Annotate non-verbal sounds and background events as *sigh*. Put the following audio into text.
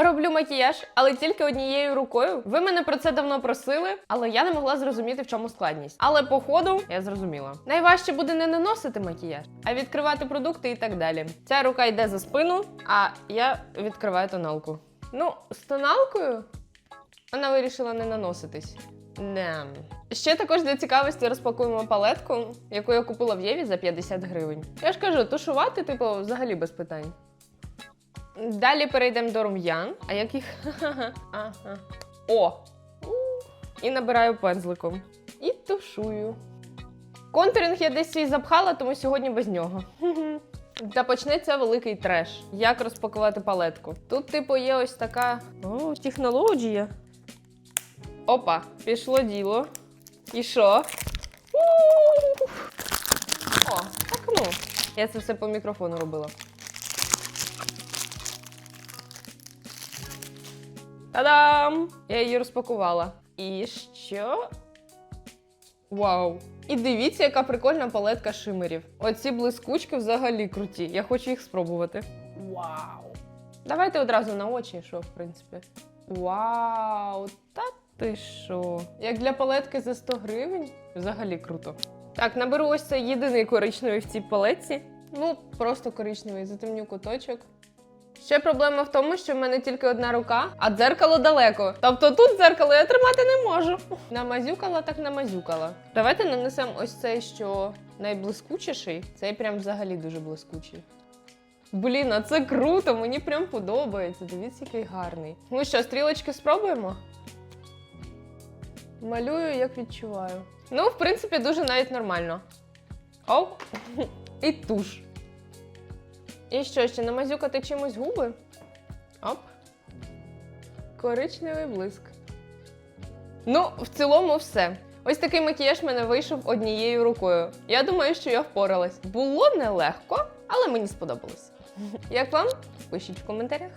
Роблю макіяж, але тільки однією рукою. Ви мене про це давно просили, але я не могла зрозуміти, в чому складність. Але по ходу я зрозуміла. Найважче буде не наносити макіяж, а відкривати продукти і так далі. Ця рука йде за спину, а я відкриваю тоналку. Ну, з тоналкою вона вирішила не наноситись. Не. Ще також для цікавості розпакуємо палетку, яку я купила в Єві за 50 гривень. Я ж кажу, тушувати, типу, взагалі без питань. Далі перейдемо до рум'ян. А яких? *laughs* Ага. О! І набираю пензликом. І тушую. Контуринг я десь свій запхала, тому сьогодні без нього. *laughs* Та почнеться великий треш. Як розпакувати палетку? Тут, типу, є ось така О, технологія. Опа, пішло діло. І що? О, так ну. Я це все по мікрофону робила. Та-дам! Я її розпакувала. І що? Вау! І дивіться, яка прикольна палетка шимерів. Оці блискучки взагалі круті. Я хочу їх спробувати. Вау! Давайте одразу на очі, що, в принципі. Вау! Та ти що? Як для палетки за 100 гривень? Взагалі круто. Так, наберу ось цей єдиний коричневий в цій палетці. Ну, просто коричневий, затемню куточок. Ще проблема в тому, що в мене тільки одна рука, а дзеркало далеко. Тобто тут дзеркало я тримати не можу. Намазюкала, так намазюкала. Давайте нанесемо ось цей, що найблискучіший. Цей прям взагалі дуже блискучий. Блін, а це круто, мені прям подобається. Дивіться, який гарний. Ну що, стрілочки спробуємо? Малюю, як відчуваю. Ну, в принципі, дуже навіть нормально. Оп, *laughs* і туш. І що, ще намазюкати чимось губи? Оп. Коричневий блиск. Ну, в цілому, все. Ось такий макіяж мене вийшов однією рукою. Я думаю, що я впоралась. Було нелегко, але мені сподобалось. Як вам? Пишіть в коментарях.